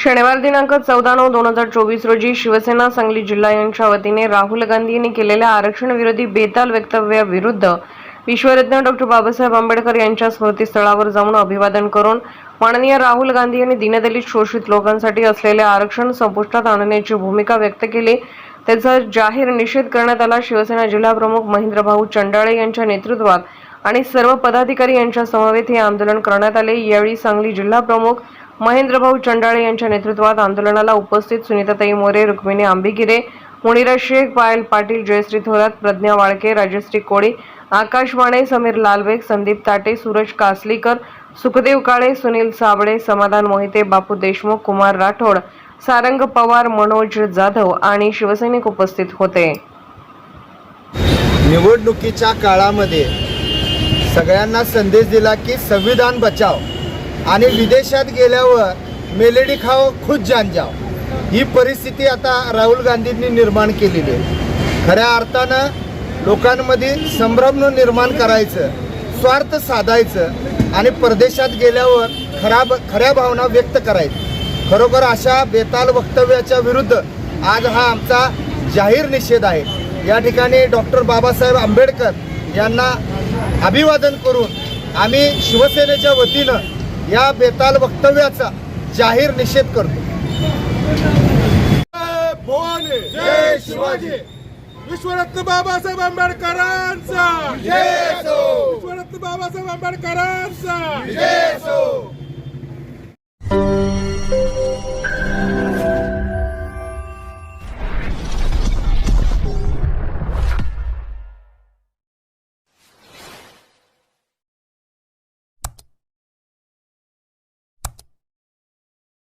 शनिवार दिनांक चौदा नऊ दोन हजार चोवीस रोजी शिवसेना सांगली जिल्हा यांच्या वतीने राहुल गांधी यांनी केलेल्या आरक्षण विरोधी बेताल वक्तव्याविरुद्ध विश्वरत्न डॉक्टर बाबासाहेब आंबेडकर यांच्या स्मृतीस्थळावर जाऊन अभिवादन करून माननीय राहुल गांधी यांनी दीनदलित शोषित लोकांसाठी असलेले आरक्षण संपुष्टात आणण्याची भूमिका व्यक्त केली. त्याचा जाहीर निषेध करण्यात आला. शिवसेना जिल्हा प्रमुख महेंद्रभाऊ चंडाळे यांच्या नेतृत्वात आणि सर्व पदाधिकारी यांच्या समवेत हे आंदोलन करण्यात आले. यावेळी सांगली जिल्हा प्रमुख महेंद्रभाऊ चंडाळे यांच्या नेतृत्वात आंदोलनाला उपस्थित सुनीताताई मोरे रुक्मिणी आंबिगिरे मुनिरा शेख पायल पाटील जयश्री थोरात प्रज्ञा वाळके राजश्री कोळी आकाश माने समीर लालबेग संदीप ताटे सूरज कासलीकर सुखदेव काळे सुनील साबळे समाधान मोहिते बापू देशमुख कुमार राठोड सारंग पवार मनोज जाधव आणि शिवसैनिक उपस्थित होते. निवडणुकीच्या काळामध्ये सगळ्यांना संदेश दिला की संविधान बचाव. आणि विदेशात गेल्यावर मेलेडी खाओ खुद जान जाओ. ही परिस्थिती आता राहुल गांधींनी निर्माण केलेली आहे. खऱ्या अर्थानं लोकांमध्ये संभ्रम निर्माण करायचं स्वार्थ साधायचं आणि परदेशात गेल्यावर खराब खऱ्या भावना व्यक्त करायचं खरोखर अशा बेताल वक्तव्याच्या विरुद्ध आज हा आमचा जाहीर निषेध आहे. या ठिकाणी डॉक्टर बाबासाहेब आंबेडकर यांना अभिवादन करून आम्ही शिवसेनेच्या वतीनं या बेताल वक्तव्याचा जाहीर निषेध करतो. जय भवानी. जय शिवाजी. विश्वरत्न बाबासाहेब आंबेडकरांचा. विश्वरत्न बाबासाहेब आंबेडकरांचा.